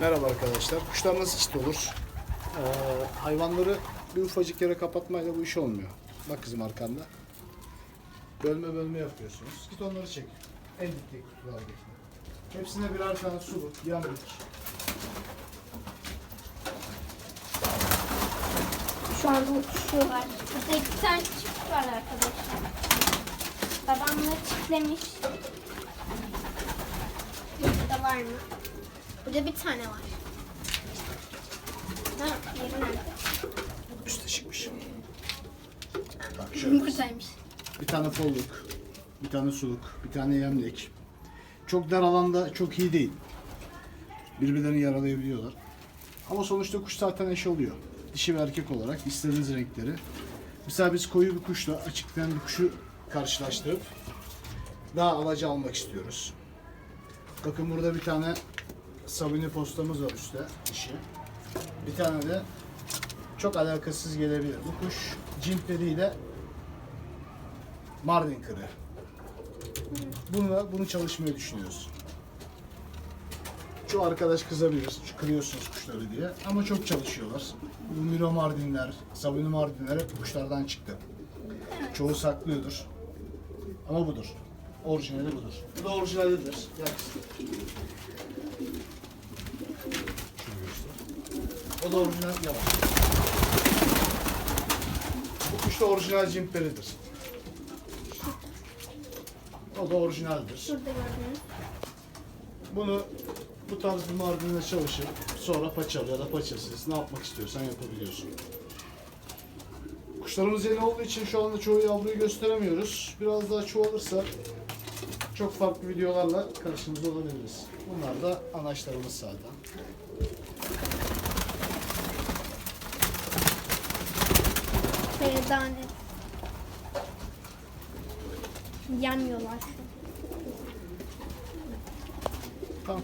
Merhaba arkadaşlar. Kuşlar nasıl çit olur? Ee, hayvanları bir ufacık yere kapatmayla bu iş olmuyor. Bak kızım arkanda. Bölme bölme yapıyorsunuz. Git onları çek. En dipteki kutulardaki. Hepsine birer tane suluk, yamrik. Şu anda uçuşu var. Burada iki tane çift var arkadaşlar. Babam bunları çiftlemiş. Burada var mı? Burada bir tane var. Ha, yeri nerede? Üste çıkmış. Bak şöyle. Buradaymış. Bir tane folluk, bir tane suluk, bir tane yemlik. Çok dar alanda çok iyi değil. Birbirlerini yaralayabiliyorlar. Ama sonuçta kuş zaten eş oluyor. Dişi ve erkek olarak istediğiniz renkleri. Mesela biz koyu bir kuşla açıklayan bir kuşu karşılaştırıp daha alıcı almak istiyoruz. Bakın burada bir tane sabuni postamız var üstte dişi. Bir tane de çok alakasız gelebilir. Bu kuş cimpleriyle Mardin kırı. Bununla bunu çalışmayı düşünüyoruz. Şu arkadaş kızabilir, şu kırıyorsunuz kuşları diye. Ama çok çalışıyorlar. Bu Miro Mardinler, Sabuni Mardinler hep kuşlardan çıktı. Çoğu saklıyordur. Ama budur. Orijinali budur. Bu da orijinalidir. Gel O da orijinal yavaş. Bu kuş da orijinal cimperidir. O da orijinaldir. Şurada. Bunu bu tarz bir mardinle çalışıp sonra paçalı ya da paçasız ne yapmak istiyorsan yapabiliyorsun. Kuşlarımız yeni olduğu için şu anda çoğu yavruyu gösteremiyoruz. Biraz daha çoğalırsa çok farklı videolarla karşınızda olabiliriz. Bunlar da anaçlarımız zaten. Feridane. Yemiyorlar. Tamam.